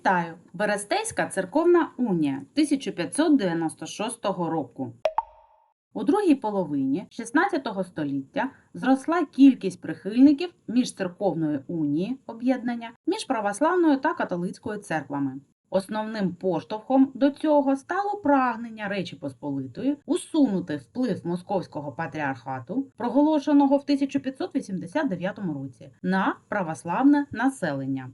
Вітаю! Берестейська церковна унія 1596 року. У другій половині 16 століття зросла кількість прихильників міжцерковної унії об'єднання між православною та католицькою церквами. Основним поштовхом до цього стало прагнення Речі Посполитої усунути вплив московського патріархату, проголошеного в 1589 році, на православне населення.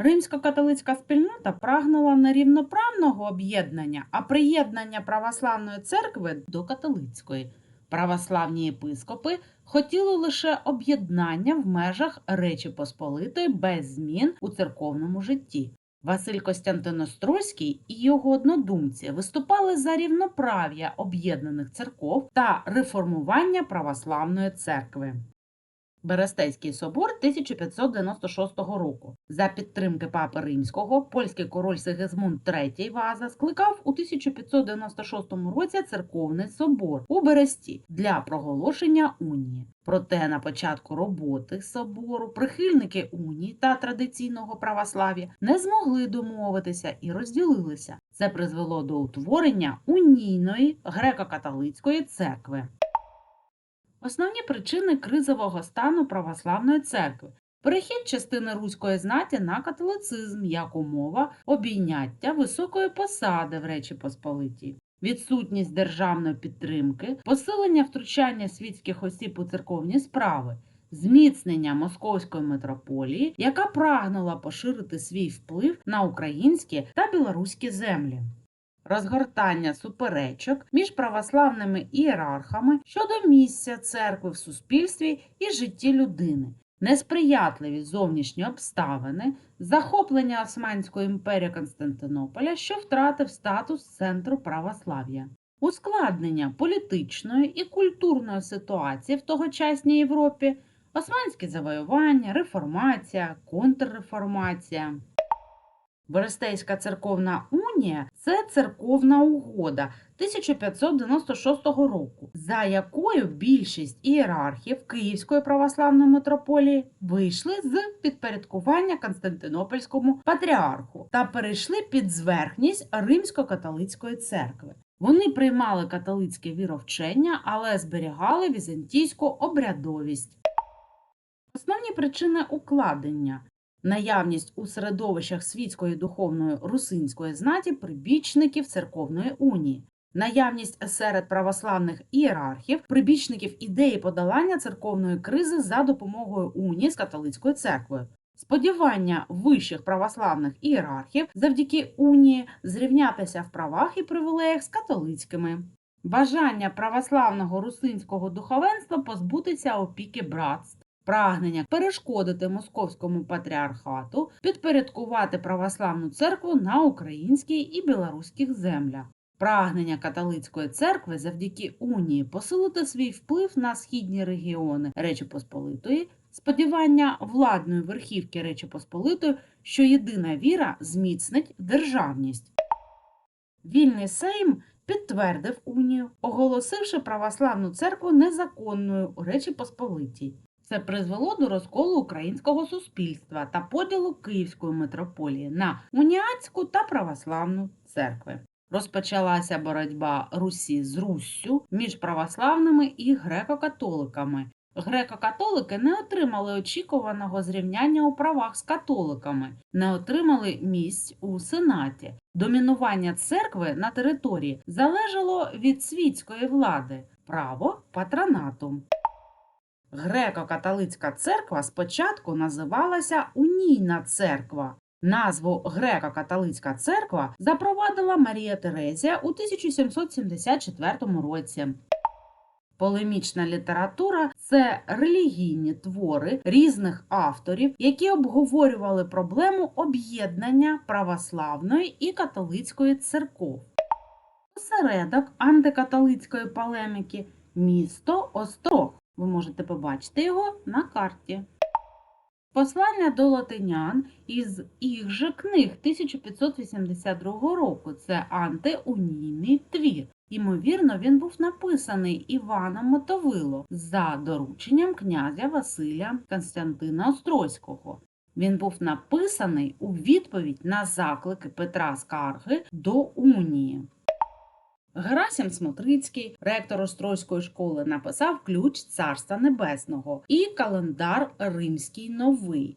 Римсько-католицька спільнота прагнула не рівноправного об'єднання, а приєднання православної церкви до католицької. Православні єпископи хотіли лише об'єднання в межах Речі Посполитої без змін у церковному житті. Василь Костянтиностройський і його однодумці виступали за рівноправ'я об'єднаних церков та реформування православної церкви. Берестейський собор 1596 року. За підтримки папи римського, польський король Сигизмунд III Ваза скликав у 1596 році церковний собор у Бересті для проголошення унії. Проте на початку роботи собору прихильники унії та традиційного православ'я не змогли домовитися і розділилися. Це призвело до утворення унійної греко-католицької церкви. Основні причини кризового стану православної церкви. Перехід частини руської знаті на католицизм як умова обійняття високої посади в Речі Посполитій, відсутність державної підтримки, посилення втручання світських осіб у церковні справи, зміцнення московської митрополії, яка прагнула поширити свій вплив на українські та білоруські землі розгортання суперечок між православними ієрархами щодо місця церкви в суспільстві і житті людини, несприятливі зовнішні обставини, захоплення Османської імперії Константинополя, що втратив статус центру православ'я. Ускладнення політичної і культурної ситуації в тогочасній Європі, османські завоювання, реформація, контрреформація. Берестейська церковна унія це церковна угода 1596 року, за якою більшість ієрархів Київської православної митрополії вийшли з підпорядкування Константинопольському патріарху та перейшли під зверхність Римсько-католицької церкви. Вони приймали католицьке віровчення, але зберігали візантійську обрядовість. Основні причини укладення наявність у середовищах світської духовної русинської знаті прибічників церковної унії, наявність серед православних ієрархів, прибічників ідеї подолання церковної кризи за допомогою унії з католицькою церквою. Сподівання вищих православних ієрархів завдяки унії зрівнятися в правах і привілеях з католицькими, бажання православного русинського духовенства позбутися опіки братств, прагнення перешкодити московському патріархату, підпорядкувати православну церкву на українській і білоруських землях. Прагнення католицької церкви завдяки унії посилити свій вплив на східні регіони Речі Посполитої, сподівання владної верхівки Речі Посполитої, що єдина віра зміцнить державність. Вільний Сейм підтвердив унію, оголосивши православну церкву незаконною у Речі Посполитій. Це призвело до розколу українського суспільства та поділу Київської митрополії на уніатську та православну церкви. Розпочалася боротьба Русі з Руссю між православними і греко-католиками. Греко-католики не отримали очікуваного зрівняння у правах з католиками, не отримали місць у сенаті. Домінування церкви на території залежало від світської влади, право патронату. Греко-католицька церква спочатку називалася Унійна церква. Назву Греко-католицька церква запровадила Марія Терезія у 1774 році. Полемічна література це релігійні твори різних авторів, які обговорювали проблему об'єднання православної і католицької церков. Осередок антикатолицької полеміки місто Острог. Ви можете побачити його на карті. Послання до латинян із їх же книг 1582 року. Це антиунійний твір. Ймовірно, він був написаний Іваном Мотовило за дорученням князя Василя Константина Острозького. Він був написаний у відповідь на заклики Петра Скарги до унії. Герасим Смотрицький, ректор Острозької школи, написав ключ Царства Небесного і календар Римський Новий.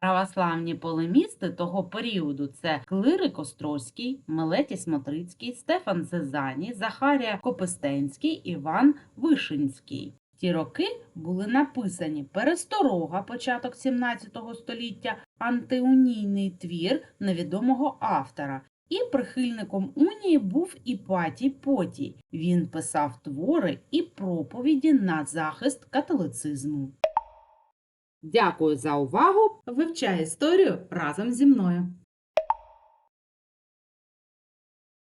Православні полемісти того періоду це Клирик Острозький, Мелетій Смотрицький, Стефан Зезані, Захарія Копистенський, Іван Вишинський. Ті роки були написані Пересторога, початок 17 століття, антиунійний твір невідомого автора. І прихильником унії був Іпатій Потій. Він писав твори і проповіді на захист католицизму. Дякую за увагу! Вивчай історію разом зі мною.